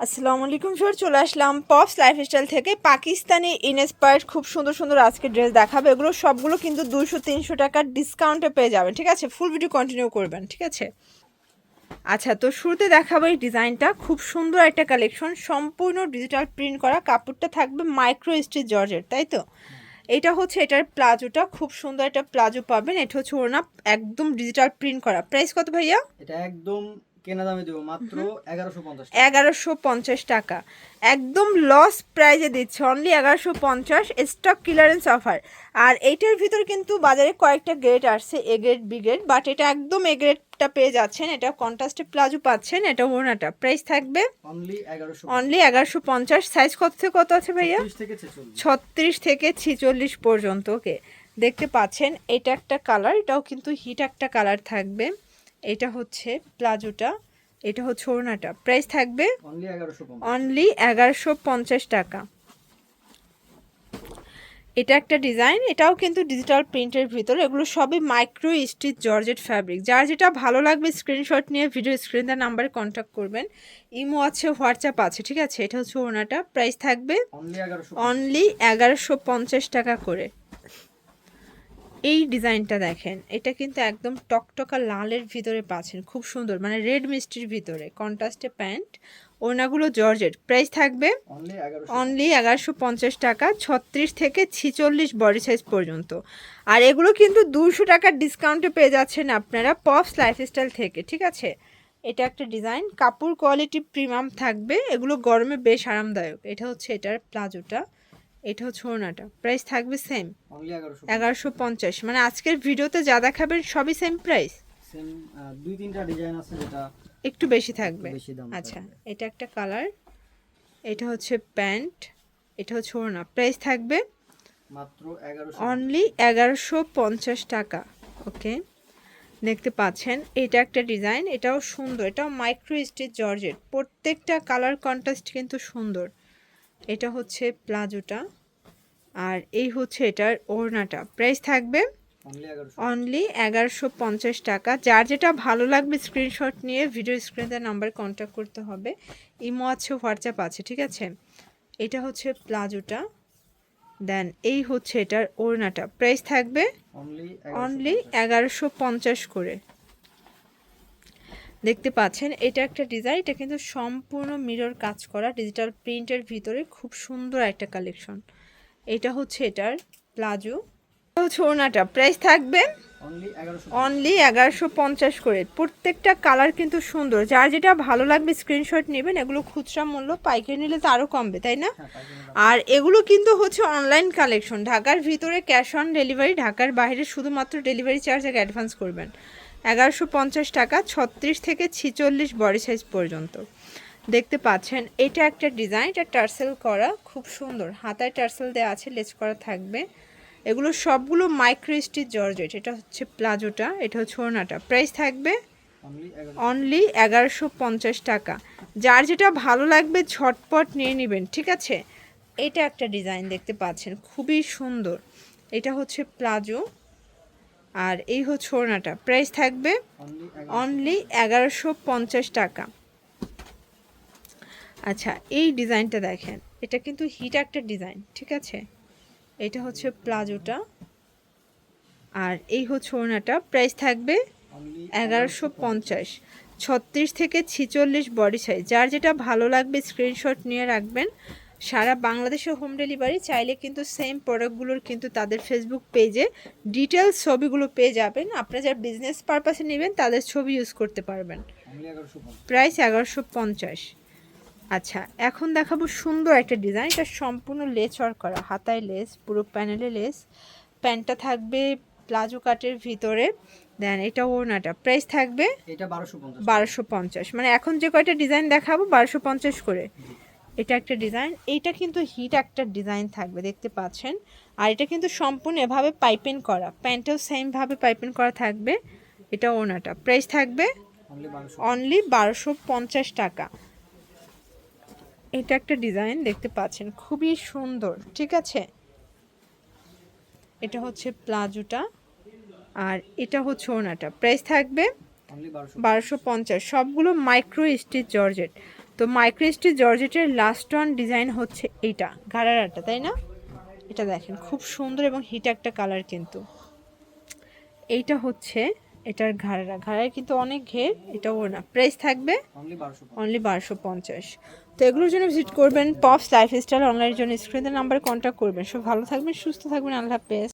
আসসালামু আলাইকুম স্যার চলে আসলাম পপস লাইফস্টাইল থেকে। পাকিস্তানি ইনস্পায়ার্ড খুব সুন্দর সুন্দর আজকে ড্রেস দেখাবে। এগুলো সবগুলো কিন্তু দুশো তিনশো টাকার ডিসকাউন্টে পেয়ে যাবেন, ঠিক আছে? ফুল ভিডিও কন্টিনিউ করবেন, ঠিক আছে? আচ্ছা তো শুরুতে দেখাবো এই ডিজাইনটা। খুব সুন্দর একটা কালেকশন সম্পূর্ণ ডিজিটাল প্রিন্ট করা। কাপড়টা থাকবে মাইক্রো স্টিচ জর্জের তাই তো? এটা হচ্ছে এটার প্লাজোটা। খুব সুন্দর একটা প্লাজো পাবেন। এটা হচ্ছে ওর না একদম ডিজিটাল প্রিন্ট করা। প্রাইস কত ভাইয়া? এটা একদম কেনা দামে দেবো মাত্র এগারোশো পঞ্চাশ এগারোশো পঞ্চাশ টাকা। একদম লস প্রাইজে দিচ্ছে। অনলি এগারোশো পঞ্চাশ স্টক ক্লিয়ারেন্স অফার আর এইটার ভিতর কিন্তু বাজারে কয়েকটা গ্রেড আসছে A grade B grade but এটা একদম এ গ্রেডটা পেয়ে যাচ্ছেন। এটা কন্ট্রাস্টে প্লাজো পাচ্ছেন এটা ওনাটা প্রাইস থাকবে অনলি এগারোশো পঞ্চাশ। সাইজ কত থেকে কত আছে ভাইয়া? ছত্রিশ থেকে ছিচল্লিশ। পর্যন্ত ওকে দেখতে পাচ্ছেন এটা একটা কালার এটাও কিন্তু হিট একটা কালার থাকবে। এটা হচ্ছে প্লাজোটা এটা হচ্ছে ওড়নাটা। প্রাইস থাকবে অনলি এগারোশো পঞ্চাশ। টাকা। এটা একটা ডিজাইন এটাও কিন্তু ডিজিটাল প্রিন্টের ভিতরে। এগুলো সবই মাইক্রো স্টিচ জর্জেট ফ্যাব্রিক যার যেটা ভালো লাগবে স্ক্রিনশট নিয়ে ভিডিও স্ক্রিন দেওয়ার নাম্বারে কন্ট্যাক্ট করবেন। ইমো আছে হোয়াটসঅ্যাপ আছে ঠিক আছে? এটা হচ্ছে ওনাটা প্রাইস থাকবে অনলি এগারোশো পঞ্চাশ টাকা করে। এই ডিজাইনটা দেখেন এটা কিন্তু একদম টকটকা লালের ভিতরে পাচ্ছেন খুব সুন্দর মানে রেড মিষ্টির ভিতরে কন্ট্রাস্টে প্যান্ট ওনাগুলো জর্জেট প্রাইস থাকবে অনলি এগারোশো পঞ্চাশ। টাকা ছত্রিশ থেকে ছিচল্লিশ বডি সাইজ পর্যন্ত। আর এগুলো কিন্তু দুশো টাকার ডিসকাউন্টে পেয়ে যাচ্ছেন আপনারা পপস লাইফস্টাইল থেকে ঠিক আছে? এটা একটা ডিজাইন কাপড় কোয়ালিটি প্রিমিয়াম থাকবে এগুলো গরমে বেশ আরামদায়ক এটা হচ্ছে এটার প্লাজোটা। এটা হচ্ছে ওড়নাটা। প্রাইস থাকবে সেম এগারোশো পঞ্চাশ। মানে আজকের ভিডিওতে যা দেখাবেন সবই সেম প্রাইস দুই তিনটা ডিজাইন আছে যেটা একটু বেশি থাকবে। আচ্ছা এটা একটা কালার এটা হচ্ছে প্যান্ট এটা হচ্ছে ওড়না। প্রাইস থাকবে মাত্র অনলি এগারোশো পঞ্চাশ টাকা। ওকে দেখতে পাচ্ছেন এটা একটা ডিজাইন এটাও সুন্দর এটাও মাইক্রো স্টিচ জর্জেট প্রত্যেকটা কালার কন্ট্রাস্ট কিন্তু সুন্দর। এটা হচ্ছে প্লাজোটা আর এই হচ্ছে এটার ওড়নাটা। প্রাইস থাকবে অনলি এগারোশো। পঞ্চাশ টাকা। যার যেটা ভালো লাগবে স্ক্রিনশট নিয়ে ভিডিও স্ক্রিনে নাম্বার কন্ট্যাক্ট করতে হবে। ইমো আছে হোয়াটসঅ্যাপ আছে ঠিক আছে? এটা হচ্ছে প্লাজোটা। দেন এই হচ্ছে এটার ওড়নাটা। প্রাইস থাকবে অনলি অনলি এগারোশো পঞ্চাশ করে। দেখতে পাচ্ছেন এটা একটা ডিজাইন এটা কিন্তু সম্পূর্ণ মিরর কাজ করা ডিজিটাল প্রিন্টের ভিতরে খুব সুন্দর একটা কালেকশন এটা হচ্ছে এটার প্লাজো। হচ্ছে ওড়নাটা। প্রাইস থাকবে অনলি এগারোশো পঞ্চাশ। করে। প্রত্যেকটা কালার কিন্তু সুন্দর। যার যেটা ভালো লাগবে স্ক্রিনশট নেবেন। এগুলো খুচরা মূল্য পাইকারি নিলে তো আরও কমবে তাই না? হ্যাঁ। আর এগুলো কিন্তু হচ্ছে অনলাইন কালেকশন ঢাকার ভিতরে ক্যাশ অন ডেলিভারি ঢাকার বাইরে শুধুমাত্র ডেলিভারি চার্জ আগে অ্যাডভান্স করবেন। এগারোশো পঞ্চাশ টাকা ছত্রিশ থেকে ছিচল্লিশ বডি সাইজ পর্যন্ত। দেখতে পাচ্ছেন, এটা একটা ডিজাইন, এটা টার্সেল করা, খুব সুন্দর। হাতায় টার্সেল দেওয়া আছে, লেস করা থাকবে। এগুলো সবগুলো মাইক্রো স্টিচ জর্জেট, এটা হচ্ছে প্লাজোটা, এটা হচ্ছে ওড়নাটা। প্রাইস থাকবে অনলি এগারোশো পঞ্চাশ টাকা। যার যেটা ভালো লাগবে, ঝটপট নিয়ে নেবেন, ঠিক আছে? এটা একটা ডিজাইন দেখতে পাচ্ছেন, খুবই সুন্দর। এটা হচ্ছে প্লাজো। আর এই হচ্ছে ওড়নাটা। প্রাইস থাকবে অনলি এগারোশো পঞ্চাশ টাকা। আচ্ছা এই ডিজাইনটা দেখেন। এটা কিন্তু হিট একটা ডিজাইন ঠিক আছে? এটা হচ্ছে প্লাজোটা। আর এই হচ্ছে ওড়নাটা। প্রাইস থাকবে এগারোশো পঞ্চাশ। ছত্রিশ থেকে ছিচল্লিশ বডি সাইজ যার যেটা ভালো লাগবে স্ক্রিনশট নিয়ে রাখবেন। সারা বাংলাদেশে হোম ডেলিভারি চাইলে কিন্তু সেম প্রোডাক্টগুলোর কিন্তু তাদের ফেসবুক পেজে ডিটেলস ছবিগুলো পেয়ে যাবেন। আপনারা যারা বিজনেস পারপাসে নেবেন তাদের ছবি ইউজ করতে পারবেন। প্রাইস এগারোশো পঞ্চাশ। আচ্ছা এখন দেখাবো সুন্দর একটা ডিজাইন এটা সম্পূর্ণ লেস ওয়ার্ক করা হাতায় লেস পুরো প্যানেলে লেস প্যান্টটা থাকবে প্লাজো কাটের ভিতরে। দেন এটা ওড়নাটা। প্রাইস থাকবে এটা বারোশো পঞ্চাশ। বারোশো পঞ্চাশ। মানে এখন যে কয়টা ডিজাইন দেখাবো? বারোশো পঞ্চাশ করে। এটা একটা ডিজাইন। এইটা কিন্তু হিট একটা ডিজাইন থাকবে দেখতে পাচ্ছেন। আর এটা কিন্তু সম্পূর্ণ এভাবে পাইপেন করা প্যান্টেও সেমভাবে পাইপেন করা থাকবে। এটা ওনাটা। প্রাইস থাকবে অনলি বারোশো। পঞ্চাশ টাকা। এটা একটা ডিজাইন দেখতে পাচ্ছেন। খুবই সুন্দর ঠিক আছে? এটা হচ্ছে প্লাজোটা আর এটা হচ্ছে ওনাটা। প্রাইস থাকবে বারোশো। পঞ্চাশ। সবগুলো মাইক্রো স্টিচ জর্জেট। তো মাইক্রোস্টি জর্জেটের লাস্ট ওয়ান ডিজাইন হচ্ছে এইটা ঘাড়ারাটা তাই না? এটা দেখেন খুব সুন্দর এবং হিট একটা কালার কিন্তু। এইটা হচ্ছে এটার ঘাড়া ঘাড়ায় কিন্তু অনেক ঘের এটাও না। প্রাইস থাকবে অনলি বারোশো অনলি বারোশো পঞ্চাশ। তো এগুলোর জন্য ভিজিট করবেন পপস লাইফস্টাইল অনলাইনের জন্য স্ক্রিনের নাম্বারে কন্ট্যাক্ট করবেন। সব ভালো থাকবেন সুস্থ থাকবেন আল্লাহ হাফেজ।